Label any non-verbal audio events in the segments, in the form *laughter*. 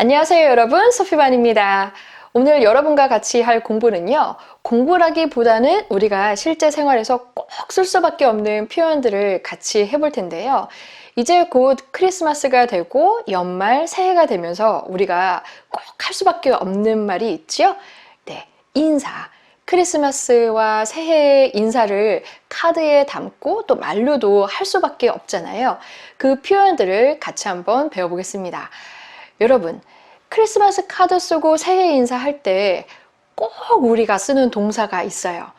안녕하세요 여러분 소피반입니다. 오늘 여러분과 같이 할 공부는요. 공부라기보다는 우리가 실제 생활에서 꼭 쓸 수밖에 없는 표현들을 같이 해볼 텐데요. 이제 곧 크리스마스가 되고 연말 새해가 되면서 우리가 꼭 할 수밖에 없는 말이 있지요. 네, 인사. 크리스마스와 새해 인사를 카드에 담고 또 말로도 할 수밖에 없잖아요. 그 표현들을 같이 한번 배워보겠습니다. 여러분, 크리스마스 카드 쓰고 새해 인사할 때 꼭 우리가 쓰는 동사가 있어요.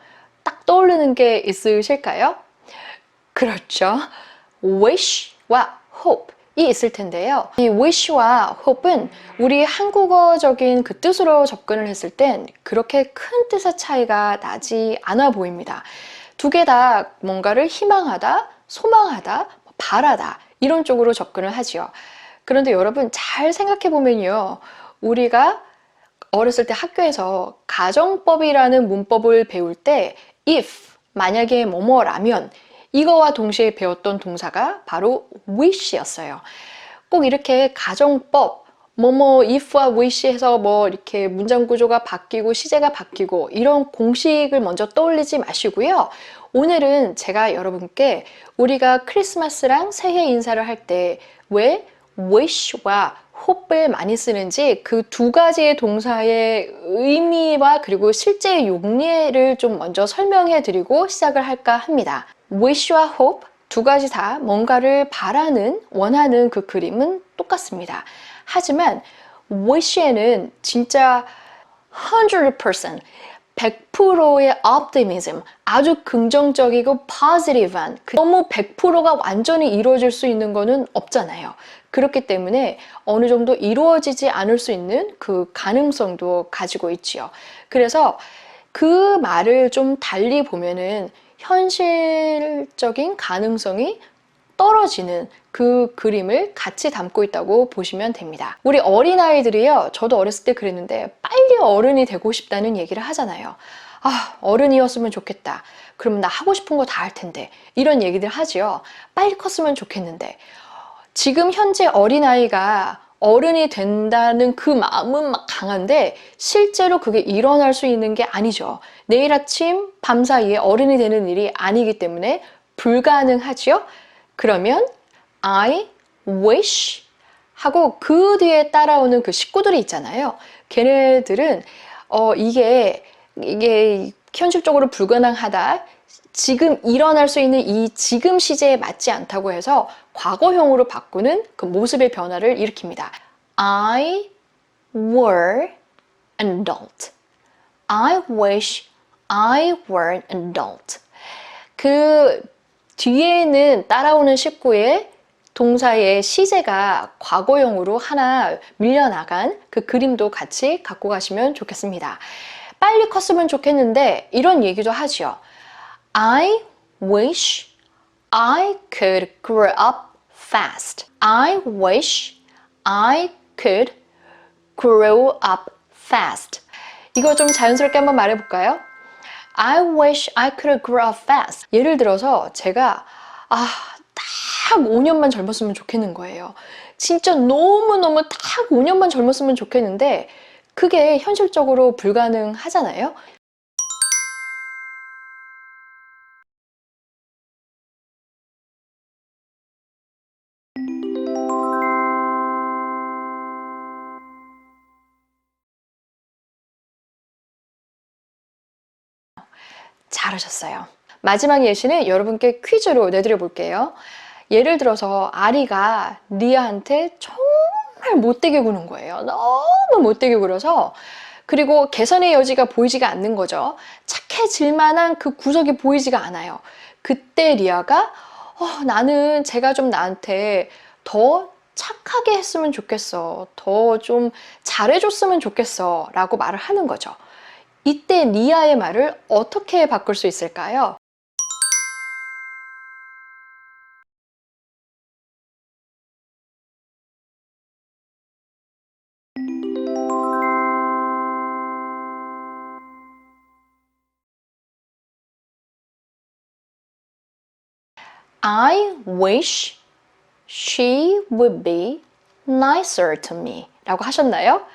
딱 떠오르는 게 있으실까요? 그렇죠. wish와 hope. 이 있을 텐데요. 이 wish와 hope은 우리 한국어적인 그 뜻으로 접근을 했을 땐 그렇게 큰 뜻의 차이가 나지 않아 보입니다. 두 개 다 뭔가를 희망하다, 소망하다, 바라다 이런 쪽으로 접근을 하지요. 그런데 여러분 잘 생각해 보면요. 우리가 어렸을 때 학교에서 가정법이라는 문법을 배울 때 if 만약에 뭐뭐라면 이거와 동시에 배웠던 동사가 바로 wish였어요. 꼭 이렇게 가정법 뭐뭐 if와 wish 해서 뭐 이렇게 문장 구조가 바뀌고 시제가 바뀌고 이런 공식을 먼저 떠올리지 마시고요. 오늘은 제가 여러분께 우리가 크리스마스랑 새해 인사를 할 때 왜 wish와 hope를 많이 쓰는지 그 두 가지의 동사의 의미와 그리고 실제 용례를 좀 먼저 설명해 드리고 시작을 할까 합니다. wish와 hope 두 가지 다 뭔가를 바라는, 원하는 그 그림은 똑같습니다. 하지만 wish에는 진짜 100% 100%의 optimism, 아주 긍정적이고 positive한, 너무 100%가 완전히 이루어질 수 있는 거는 없잖아요. 그렇기 때문에 어느 정도 이루어지지 않을 수 있는 그 가능성도 가지고 있지요. 그래서 그 말을 좀 달리 보면은 현실적인 가능성이 떨어지는 그 그림을 같이 담고 있다고 보시면 됩니다. 우리 어린아이들이요. 저도 어렸을 때 그랬는데 빨리 어른이 되고 싶다는 얘기를 하잖아요. 아, 어른이었으면 좋겠다. 그러면 나 하고 싶은 거 다 할 텐데. 이런 얘기들 하지요. 빨리 컸으면 좋겠는데. 지금 현재 어린아이가 어른이 된다는 그 마음은 막 강한데 실제로 그게 일어날 수 있는 게 아니죠. 내일 아침 밤 사이에 어른이 되는 일이 아니기 때문에 불가능하지요. 그러면 I wish 하고 그 뒤에 따라오는 그 식구들이 있잖아요. 걔네들은 어 이게 이게 현실적으로 불가능하다. 지금 일어날 수 있는 이 지금 시제에 맞지 않다고 해서 과거형으로 바꾸는 그 모습의 변화를 일으킵니다. I were an adult. I wish I were an adult. 그 뒤에는 따라오는 식구의 동사의 시제가 과거형으로 하나 밀려나간 그 그림도 같이 갖고 가시면 좋겠습니다. 빨리 컸으면 좋겠는데 이런 얘기도 하죠. I wish I could grow up fast. I wish I could grow up fast. 이거 좀 자연스럽게 한번 말해볼까요? I wish I could grow up fast. 예를 들어서 제가 아, 딱 5년만 젊었으면 좋겠는 거예요. 진짜 너무너무 딱 5년만 젊었으면 좋겠는데 그게 현실적으로 불가능하잖아요. 잘하셨어요. 마지막 예시는 여러분께 퀴즈로 내드려 볼게요. 예를 들어서 아리가 리아한테 정말 못되게 구는 거예요. 너무 못되게 굴어서 그리고 개선의 여지가 보이지가 않는 거죠. 착해질 만한 그 구석이 보이지가 않아요. 그때 리아가 어, 나는 제가 좀 나한테 더 착하게 했으면 좋겠어. 더 좀 잘해줬으면 좋겠어. 라고 말을 하는 거죠. 이때 리아의 말을 어떻게 바꿀 수 있을까요? I wish she would be nicer to me. 라고 하셨나요?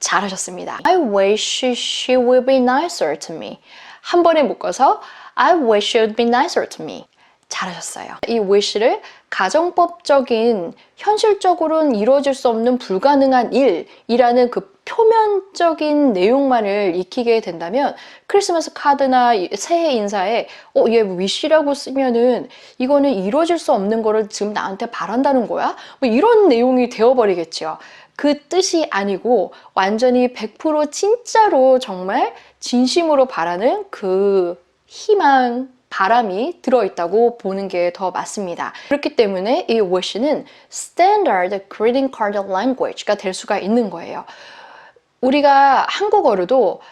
잘하셨습니다. I wish she will be nicer to me. 한 번에 묶어서 I wish she would be nicer to me. 잘하셨어요. 이 wish를 가정법적인 현실적으로는 이루어질 수 없는 불가능한 일이라는 그 표면적인 내용만을 익히게 된다면 크리스마스 카드나 새해 인사에 어, 얘 wish라고 쓰면은 이거는 이루어질 수 없는 거를 지금 나한테 바란다는 거야? 뭐 이런 내용이 되어버리겠죠. 그 뜻이 아니고 완전히 100% 진짜로 정말 진심으로 바라는 그 희망, 바람이 들어있다고 보는 게 더 맞습니다. 그렇기 때문에 이 wish는 standard greeting card language가 될 수가 있는 거예요. 우리가 한국어로도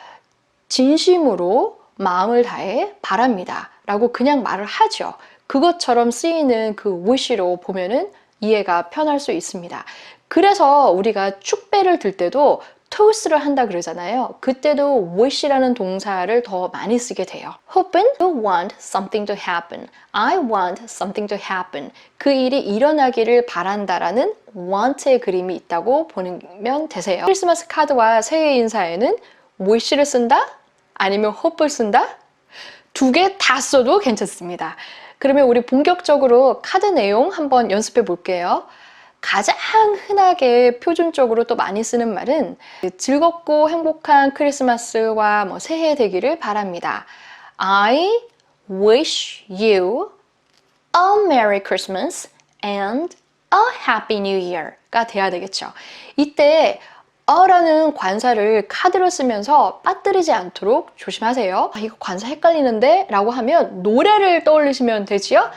진심으로 마음을 다해 바랍니다. 라고 그냥 말을 하죠. 그것처럼 쓰이는 그 wish로 보면은 이해가 편할 수 있습니다. 그래서 우리가 축배를 들 때도 toast를 한다 그러잖아요. 그때도 wish라는 동사를 더 많이 쓰게 돼요. hope는 you want something to happen. I want something to happen. 그 일이 일어나기를 바란다라는 want의 그림이 있다고 보면 되세요. 크리스마스 카드와 새해 인사에는 wish를 쓴다? 아니면 hope를 쓴다? 두 개 다 써도 괜찮습니다. 그러면 우리 본격적으로 카드 내용 한번 연습해 볼게요. 가장 흔하게 표준적으로 또 많이 쓰는 말은 즐겁고 행복한 크리스마스와 뭐 새해 되기를 바랍니다. I wish you a Merry Christmas and a Happy New Year가 돼야 되겠죠. 이때 어라는 관사를 카드로 쓰면서 빠뜨리지 않도록 조심하세요. 아, 이거 관사 헷갈리는데? 라고 하면 노래를 떠올리시면 되지요?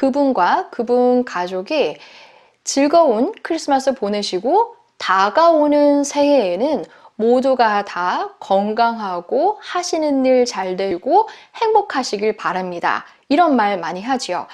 그분과 그분 가족이 즐거운 크리스마스 보내시고 다가오는 새해에는 모두가 다 건강하고 하시는 일 잘 되고 행복하시길 바랍니다. 이런 말 많이 하지요.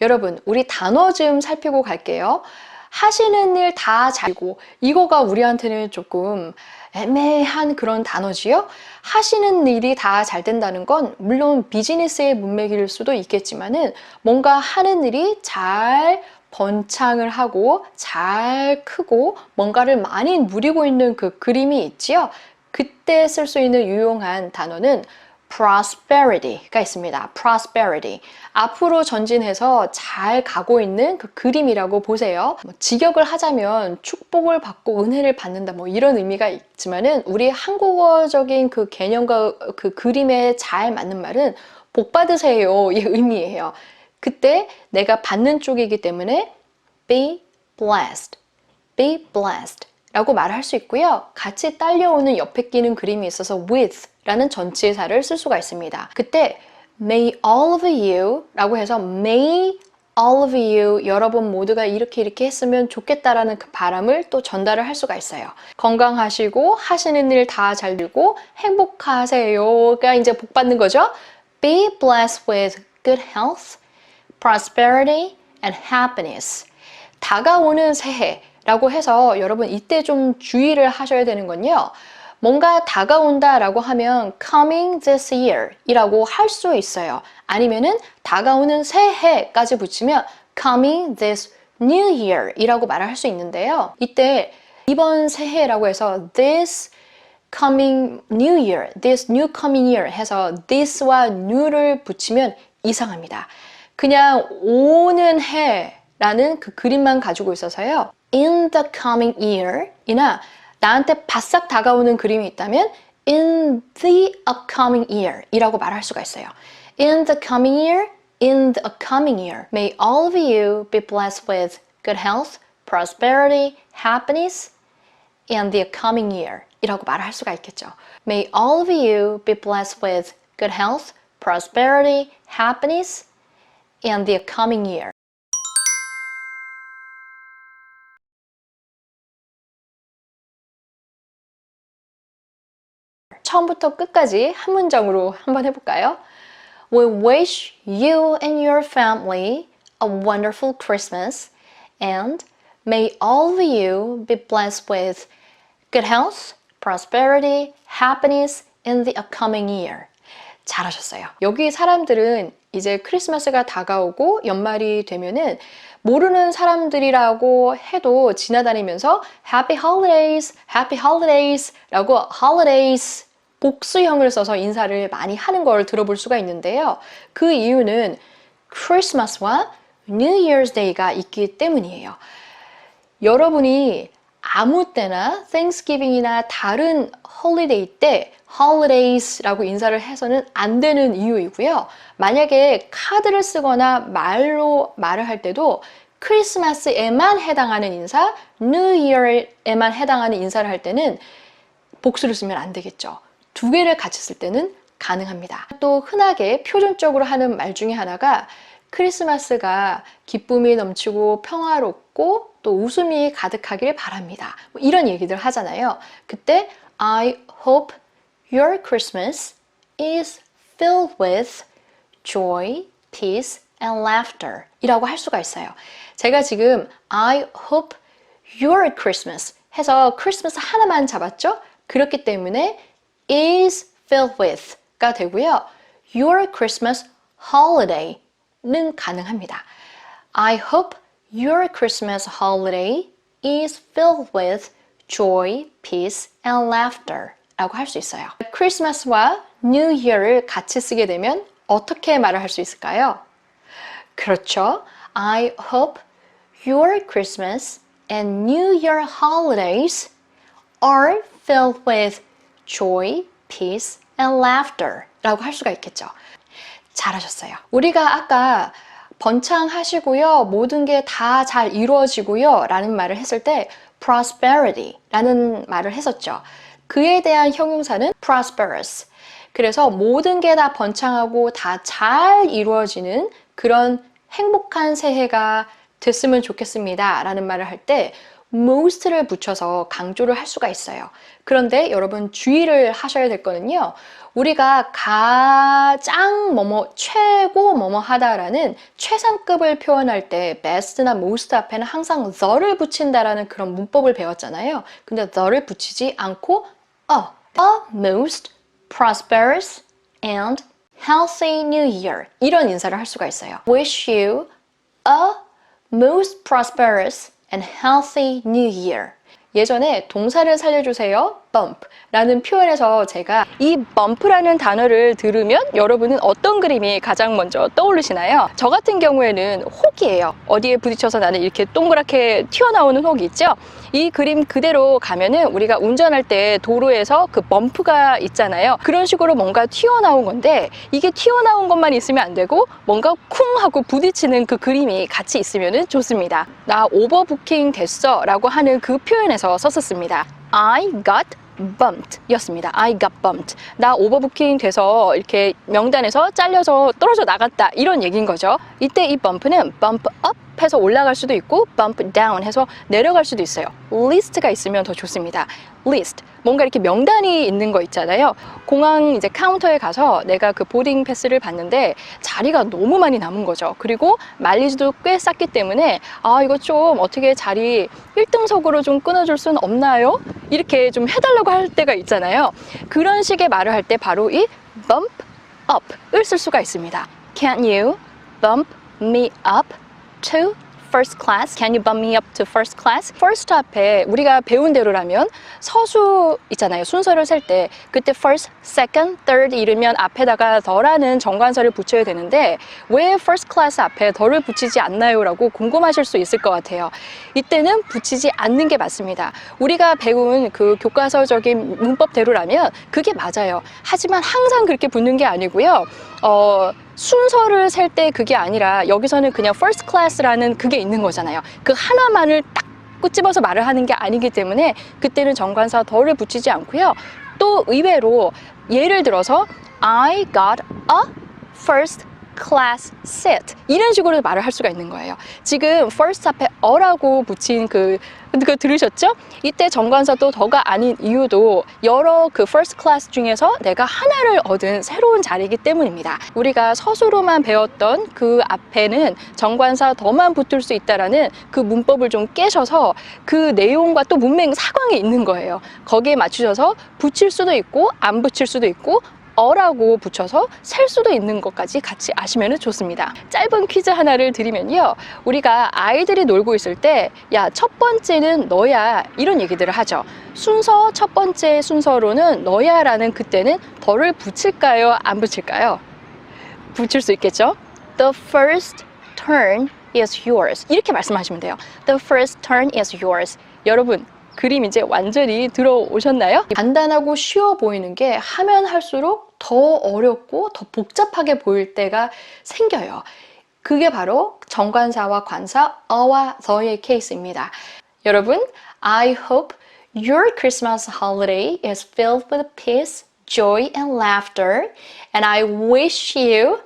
여러분, 우리 단어 좀 살피고 갈게요. 하시는 일 다 잘고 이거가 우리한테는 조금 애매한 그런 단어지요. 하시는 일이 다 잘 된다는 건 물론 비즈니스의 문맥일 수도 있겠지만은 뭔가 하는 일이 잘 번창을 하고 잘 크고 뭔가를 많이 누리고 있는 그 그림이 있지요. 그때 쓸 수 있는 유용한 단어는 prosperity가 있습니다. prosperity. 앞으로 전진해서 잘 가고 있는 그 그림이라고 보세요. 뭐 직역을 하자면 축복을 받고 은혜를 받는다 뭐 이런 의미가 있지만은 우리 한국어적인 그 개념과 그 그림에 잘 맞는 말은 복 받으세요. *laughs* 이 의미예요. 그때 내가 받는 쪽이기 때문에 be blessed, be blessed 라고 말을 할수 있고요. 같이 딸려오는 옆에 끼는 그림이 있어서 with 라는 전치사를 쓸 수가 있습니다. 그때 may all of you 라고 해서 may all of you 여러분 모두가 이렇게 이렇게 했으면 좋겠다라는 그 바람을 또 전달을 할 수가 있어요. 건강하시고 하시는 일 다 잘 되고 행복하세요가 이제 복 받는 거죠. Be blessed with good health, prosperity and happiness. 다가오는 새해라고 해서 여러분 이때 좀 주의를 하셔야 되는 건요. 뭔가 다가온다라고 하면 coming this year 이라고 할 수 있어요. 아니면은 다가오는 새해까지 붙이면 coming this new year 이라고 말을 할수 있는데요. 이때 이번 새해라고 해서 this coming new year, this new coming year 해서 this와 new를 붙이면 이상합니다. 그냥 오는 해라는 그 그림만 가지고 있어서요. in the coming year 이나 나한테 바싹 다가오는 그림이 있다면 in the upcoming year 이라고 말할 수가 있어요. In the coming year, in the upcoming year, may all of you be blessed with good health, prosperity, happiness, in the upcoming year 이라고 말할 수가 있겠죠. May all of you be blessed with good health, prosperity, happiness, in the upcoming year. 처음부터 끝까지 한 문장으로 한번 해볼까요? We wish you and your family a wonderful Christmas and may all of you be blessed with good health, prosperity, happiness in the upcoming year. 잘하셨어요. 여기 사람들은 이제 크리스마스가 다가오고 연말이 되면은 모르는 사람들이라고 해도 지나다니면서 Happy Holidays, Happy Holidays 라고 Holidays 복수형을 써서 인사를 많이 하는 걸 들어볼 수가 있는데요. 그 이유는 크리스마스와 New Year's Day가 있기 때문이에요. 여러분이 아무 때나 Thanksgiving이나 다른 홀리데이 때 holidays라고 인사를 해서는 안 되는 이유이고요. 만약에 카드를 쓰거나 말로 말을 할 때도 크리스마스에만 해당하는 인사, New Year에만 해당하는 인사를 할 때는 복수를 쓰면 안 되겠죠. 두 개를 같이 쓸 때는 가능합니다. 또 흔하게 표준적으로 하는 말 중에 하나가 크리스마스가 기쁨이 넘치고 평화롭고 또 웃음이 가득하길 바랍니다. 뭐 이런 얘기들 하잖아요. 그때 I hope your Christmas is filled with joy, peace and laughter 이라고 할 수가 있어요. 제가 지금 I hope your Christmas 해서 크리스마스 하나만 잡았죠? 그렇기 때문에 is filled with가 되고요. Your Christmas holiday는 가능합니다. I hope your Christmas holiday is filled with joy, peace and laughter 라고 할 수 있어요. 크리스마스와 New Year를 같이 쓰게 되면 어떻게 말을 할 수 있을까요? 그렇죠. I hope your Christmas and New Year holidays are filled with joy, peace, and laughter 라고 할 수가 있겠죠. 잘하셨어요. 우리가 아까 번창하시고요. 모든 게 다 잘 이루어지고요. 라는 말을 했을 때 prosperity 라는 말을 했었죠. 그에 대한 형용사는 prosperous. 그래서 모든 게 다 번창하고 다 잘 이루어지는 그런 행복한 새해가 됐으면 좋겠습니다. 라는 말을 할 때 most를 붙여서 강조를 할 수가 있어요. 그런데 여러분 주의를 하셔야 될 거는요. 우리가 가장 뭐뭐 최고 뭐뭐 하다라는 최상급을 표현할 때 best나 most 앞에는 항상 the를 붙인다라는 그런 문법을 배웠잖아요. 근데 the를 붙이지 않고 a, a most prosperous and healthy new year 이런 인사를 할 수가 있어요. Wish you a most prosperous and healthy new year. 예전에 동사를 살려주세요 bump 라는 표현에서 제가 이 bump라는 단어를 들으면 여러분은 어떤 그림이 가장 먼저 떠오르시나요? 저 같은 경우에는 혹이에요. 어디에 부딪혀서 나는 이렇게 동그랗게 튀어나오는 혹이 있죠? 이 그림 그대로 가면은 우리가 운전할 때 도로에서 그 범프가 있잖아요. 그런 식으로 뭔가 튀어나온 건데 이게 튀어나온 것만 있으면 안 되고 뭔가 쿵 하고 부딪히는 그 그림이 같이 있으면 좋습니다. 나 오버부킹 됐어 라고 하는 그 표현에서 썼었습니다 I got bumped 였습니다. I got bumped. 나 오버부킹 돼서 이렇게 명단에서 잘려서 떨어져 나갔다. 이런 얘기인 거죠. 이때 이 bump는 bump up 해서 올라갈 수도 있고 bump down 해서 내려갈 수도 있어요. list가 있으면 더 좋습니다. list. 뭔가 이렇게 명단이 있는 거 있잖아요. 공항 이제 카운터에 가서 내가 그 보딩 패스를 봤는데 자리가 너무 많이 남은 거죠. 그리고 마일리지도 꽤 쌌기 때문에 아, 이거 좀 어떻게 자리 1등석으로 좀 끊어줄 수는 없나요? 이렇게 좀 해달라고 할 때가 있잖아요. 그런 식의 말을 할 때 바로 이 bump up을 쓸 수가 있습니다. Can you bump me up to first class? Can you bump me up to first class? first 앞에 우리가 배운 대로라면 서수 있잖아요. 순서를 셀 때 그때 first, second, third 이르면 앞에다가 더라는 정관사를 붙여야 되는데 왜 first class 앞에 더를 붙이지 않나요? 라고 궁금하실 수 있을 것 같아요. 이때는 붙이지 않는 게 맞습니다. 우리가 배운 그 교과서적인 문법대로라면 그게 맞아요. 하지만 항상 그렇게 붙는 게 아니고요. 어, 순서를 셀 때 그게 아니라 여기서는 그냥 first class라는 그게 있는 거잖아요. 그 하나만을 딱 꽂집어서 말을 하는 게 아니기 때문에 그때는 정관사 더를 붙이지 않고요. 또 의외로 예를 들어서 I got a first class seat 이런 식으로 말을 할 수가 있는 거예요. 지금 first 앞에 어라고 붙인 그 그거 들으셨죠? 이때 정관사도 더가 아닌 이유도 여러 그 first class 중에서 내가 하나를 얻은 새로운 자리이기 때문입니다. 우리가 서술로만 배웠던 그 앞에는 정관사 더만 붙을 수 있다라는 그 문법을 좀 깨셔서 그 내용과 또 문맥 사광이 있는 거예요. 거기에 맞추셔서 붙일 수도 있고 안 붙일 수도 있고 어라고 붙여서 셀 수도 있는 것까지 같이 아시면 좋습니다. 짧은 퀴즈 하나를 드리면요. 우리가 아이들이 놀고 있을 때, 야, 첫 번째는 너야. 이런 얘기들을 하죠. 순서, 첫 번째 순서로는 너야 라는 그때는 덜을 붙일까요? 안 붙일까요? 붙일 수 있겠죠? The first turn is yours. 이렇게 말씀하시면 돼요. The first turn is yours. 여러분, 그림 이제 완전히 들어오셨나요? 간단하고 쉬워 보이는 게 하면 할수록 더 어렵고 더 복잡하게 보일 때가 생겨요. 그게 바로 정관사와 관사 어와 the의 케이스입니다. 여러분, I hope your Christmas holiday is filled with peace, joy, and laughter, and I wish you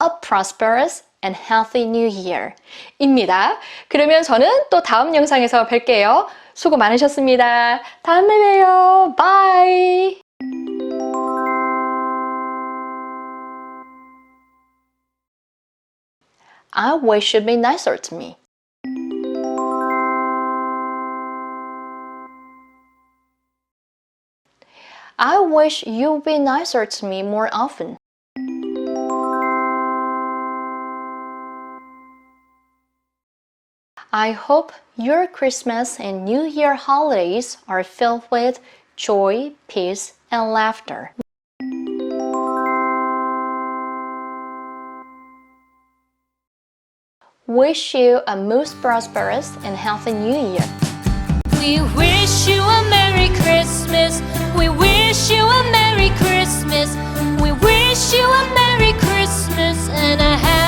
a prosperous and healthy new year. 입니다. 그러면 저는 또 다음 영상에서 뵐게요. 수고 많으셨습니다. 다음에 봬요. 바이. I wish you'd be nicer to me. I wish you'd be nicer to me more often. I hope your Christmas and New Year holidays are filled with joy, peace, and laughter. Wish you a most prosperous and healthy New Year. We wish you a Merry Christmas. We wish you a Merry Christmas. We wish you a Merry Christmas and a Happy